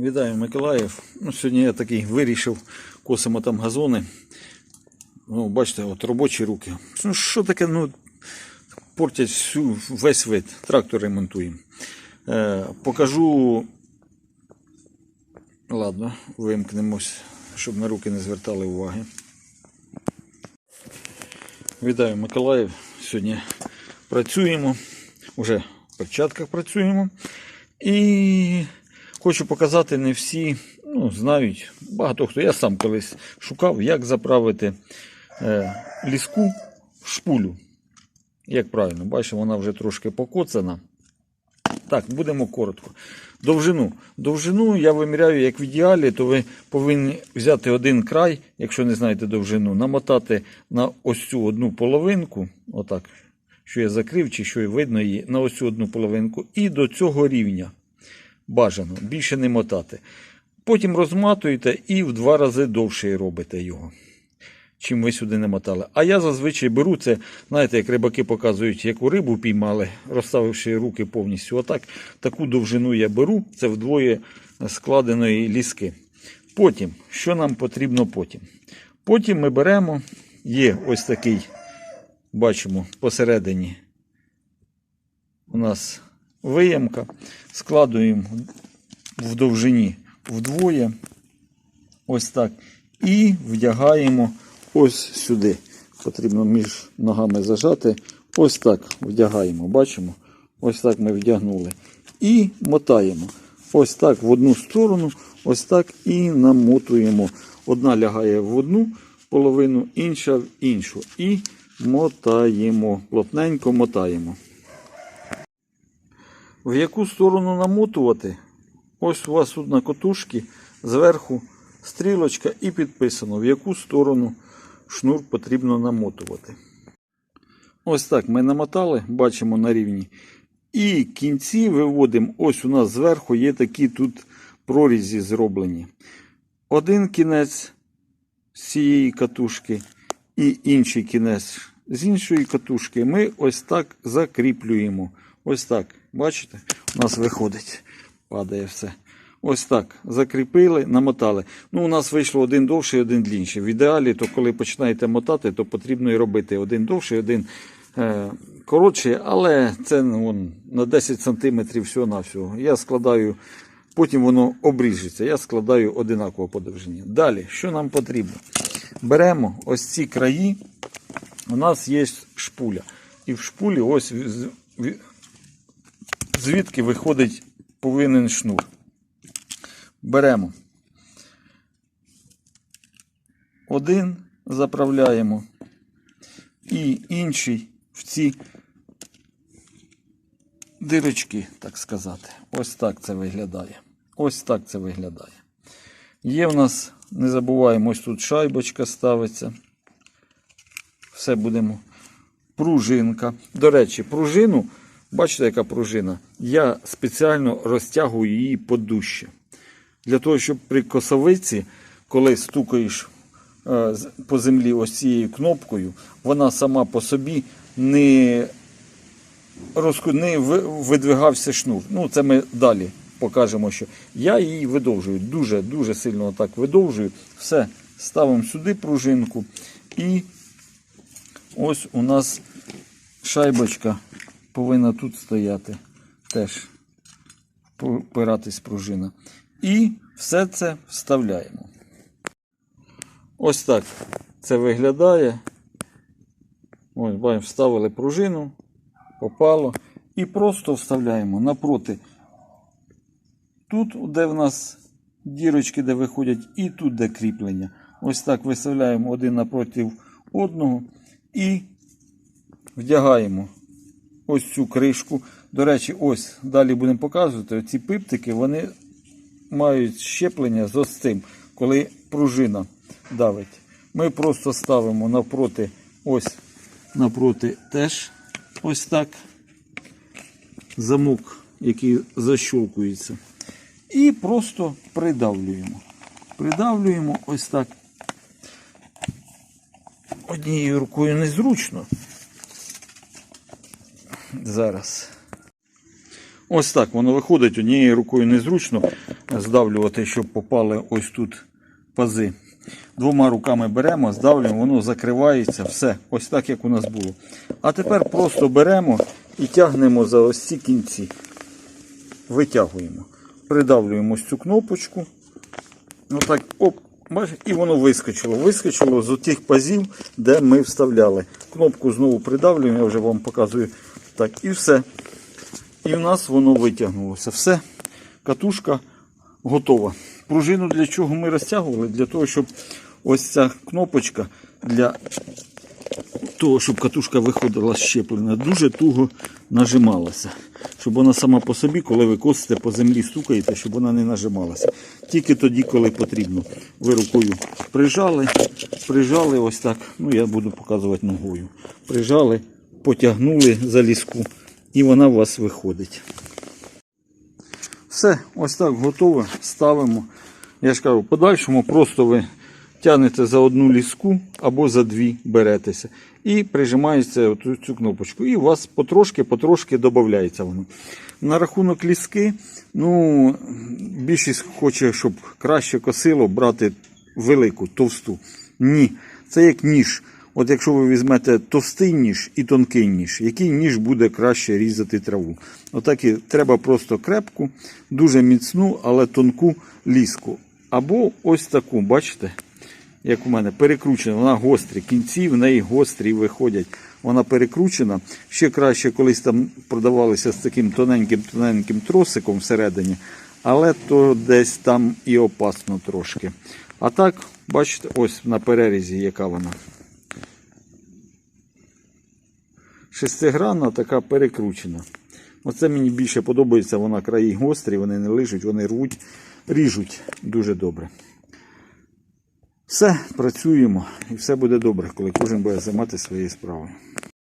Вітаю Миколаїв. Ну, сьогодні я такий вирішив, косимо там газони. Ну, бачите, от робочі руки. Ну, що таке, ну, портять всю, весь вид. Трактор ремонтуємо. Е, покажу. Ладно, вимкнемось, щоб на руки не звертали уваги. Вітаю Миколаїв. Сьогодні працюємо. Уже в перчатках працюємо. І хочу показати, не всі ну, знають. Багато хто. Я сам колись шукав, як заправити е, ліску в шпулю. Як правильно, бачимо, вона вже трошки покоцана. Так, будемо коротко. Довжину. Довжину я виміряю як в ідеалі, то ви повинні взяти один край, якщо не знаєте довжину, намотати на ось цю одну половинку, отак, що я закрив, чи що видно її, на ось цю одну половинку, і до цього рівня. Бажано, більше не мотати. Потім розматуєте і в два рази довше робите його, чим ви сюди не мотали. А я зазвичай беру це, знаєте, як рибаки показують, яку рибу піймали, розставивши руки повністю. Отак, таку довжину я беру, це вдвоє складеної ліски. Потім, що нам потрібно потім? Потім ми беремо, є ось такий, бачимо, посередині у нас виємка, складуємо в довжині вдвоє, ось так, і вдягаємо ось сюди. Потрібно між ногами зажати. Ось так вдягаємо. Бачимо? Ось так ми вдягнули. І мотаємо. Ось так в одну сторону, ось так і намотуємо. Одна лягає в одну половину, інша в іншу. І мотаємо. Плотненько мотаємо. В яку сторону намотувати? Ось у вас тут на котушці зверху стрілочка і підписано, в яку сторону шнур потрібно намотувати. Ось так ми намотали, бачимо на рівні. І кінці виводимо, ось у нас зверху є такі тут прорізі зроблені. Один кінець цієї катушки і інший кінець з іншої катушки ми ось так закріплюємо. Ось так. Бачите? У нас виходить, падає все. Ось так. Закріпили, намотали. Ну, у нас вийшло один довший, один длінший. В ідеалі, то коли починаєте мотати, то потрібно і робити один довший, один е, коротший, але це ну, вон, на 10 см всього-навсього. Я складаю, потім воно обріжеться. Я складаю одинаково по довжині. Далі, що нам потрібно? Беремо ось ці краї. У нас є шпуля. І в шпулі ось звідки виходить повинен шнур. Беремо. Один заправляємо і інший в ці дирочки, так сказати. Ось так це виглядає. Ось так це виглядає. Є в нас, не забуваємо, ось тут шайбочка ставиться. Все будемо. Пружинка. До речі, пружину, бачите, яка пружина? Я спеціально розтягую її подужче. Для того, щоб при косовиці, коли стукаєш е, по землі ось цією кнопкою, вона сама по собі не, розку... не видвигався шнур. Ну, це ми далі покажемо, що я її видовжую. Дуже-дуже сильно так видовжую. Все, ставимо сюди пружинку. І ось у нас шайбочка повинна тут стояти. Теж опиратись пружина. І все це вставляємо. Ось так це виглядає. Ось, бачимо, вставили пружину, попало. І просто вставляємо напроти. Тут, де в нас дірочки, де виходять, і тут, де кріплення. Ось так виставляємо один напроти одного і вдягаємо ось цю кришку. До речі, ось далі будемо показувати. Ці пиптики вони мають щеплення з ось цим, коли пружина давить. Ми просто ставимо навпроти, ось навпроти теж ось так замок, який защолкується. І просто придавлюємо. Придавлюємо ось так. Однією рукою незручно. Зараз. Ось так воно виходить однією рукою незручно. здавлювати, щоб попали ось тут пази. Двома руками беремо, здавлюємо, воно закривається, все, ось так, як у нас було. А тепер просто беремо і тягнемо за ось ці кінці. Витягуємо. Придавлюємо ось цю кнопочку. Отак, оп, бачиш, і воно вискочило. Вискочило з тих пазів, де ми вставляли. Кнопку знову придавлюємо, я вже вам показую. Так, і все. І в нас воно витягнулося. Все, катушка готова. Пружину для чого ми розтягували? Для того, щоб ось ця кнопочка для того, щоб катушка виходила щеплена, дуже туго нажималася. Щоб вона сама по собі, коли ви косите по землі, стукаєте, щоб вона не нажималася. Тільки тоді, коли потрібно. Ви рукою прижали, прижали ось так. Ну, я буду показувати ногою. Прижали, потягнули за ліску, і вона у вас виходить. Все, ось так готове. Ставимо. Я ж кажу, подальшому просто ви тягнете за одну ліску або за дві беретеся. І прижимаєте цю кнопочку. І у вас потрошки-потрошки додається воно. На рахунок ліски, ну, більшість хоче, щоб краще косило, брати велику, товсту. Ні. Це як ніж. От якщо ви візьмете товстий ніж і тонкий ніж, який ніж буде краще різати траву? Отак і треба просто крепку, дуже міцну, але тонку ліску. Або ось таку, бачите, як у мене, перекручена, вона гострі, кінці в неї гострі виходять. Вона перекручена. Ще краще колись там продавалися з таким тоненьким-тоненьким тросиком всередині, але то десь там і опасно трошки. А так, бачите, ось на перерізі, яка вона. Шестигранна така перекручена. Оце мені більше подобається, вона краї гострі, вони не лижуть, вони рвуть, ріжуть дуже добре. Все, працюємо і все буде добре, коли кожен буде займатися своєю справою.